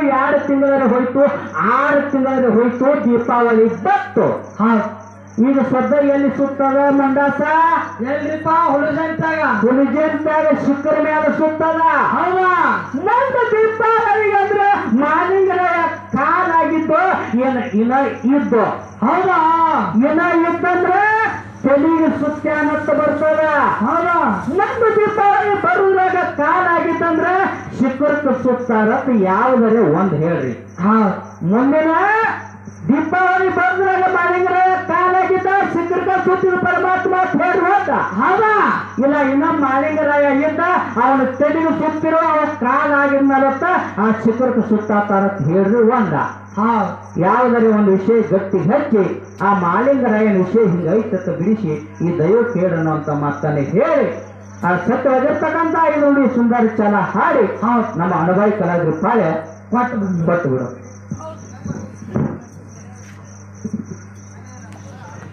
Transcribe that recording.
ಎರಡು ತಿಂಗಳಲ್ಲಿ ಹೋಯ್ತು ಆರು ತಿಂಗಳಲ್ಲಿ ಹೋಯ್ತು ದೀಪಾವಳಿ ಬತ್ತು ಈಗ ಸದ್ಯ ಎಲ್ಲಿ ಸುತ್ತದ ಮಂಡಾಸ? ಎಲ್ರಿಪ್ಪ ಹುಡುಗಂತಾಗ ಹುಡುಗಂತಾಗ ಶುಕ್ರ ಮೇಲೆ ಸುತ್ತದ. ಹೌದಾ? ದೀಪಾವಳಿ ಅಂದ್ರೆ ಮಾಲಿಂಗರ ಕಾಲಾಗಿದ್ದು ಏನ ಇನ ಇದ್ದು. ಹೌದಾ? ಇನ ಇದ್ದಂದ್ರೆ ಸುತ್ತ ಮತ್ತ ಬರ್ತದ. ಹೌದಾ? ನಂದು ದೀಪಾವಳಿ ಬರುವಾಗ ಕಾಲಾಗಿತ್ತಂದ್ರ ಶುಕ್ರಕ್ಕೆ ಸುತ್ತಾರತ್ ಯಾವ್ದರೆ ಒಂದ್ ಹೇಳ್ರಿ. ಹಾ ಮುಂದಿನ ದೀಪಾವಳಿ ಬಂದ್ರಾಗ ಮಾಡಿದ್ರೆ ಕಾಲಾಗಿದ್ದ ಶುಕ್ರಕ ಸುತ್ತಿದ ಪರಮಾತ್ಮ ಅಂತ ಹೇಳಿ ಹೋದ. ಹೌದಾ? ಇಲ್ಲ ಇನ್ನ ಮಾಲಿಂಗರಾಯ ಇದ್ದ ಅವನ ತಲೆಗೆ ಸುತ್ತಿರೋ ಅವನ ಅಂತ ಆ ಶಿಖರಕ್ಕೆ ಸುತ್ತಾತಾರತ್ ಹೇಳ್ರಿ ಒಂದ. ಹಾ ಯಾವ್ದಾರೆ ಒಂದು ವಿಷಯ ಗಟ್ಟಿ ಹಚ್ಚಿ ಆ ಮಾಲಿಂಗರಾಯನ ವಿಷಯ ಹಿಂಗೈತತ್ತ ಬಿಡಿಸಿ ಈ ದೈವ ಕೇಳನ್ನು ಅಂತ ಮಾತನ್ನೇ ಹೇಳಿ. ಆ ಸತ್ಯವಾಗಿರ್ತಕ್ಕಂಥ ಐದು ನೋಡಿ ಸುಂದರ ಚಾಲ ಹಾಡಿ ನಮ್ಮ ಅನುಭವಿ ಕಲಾವಿದ್ರು ಪಾಳೆ ಕೊಟ್ಟು ಕೊಟ್ಟು ಬಿಡು.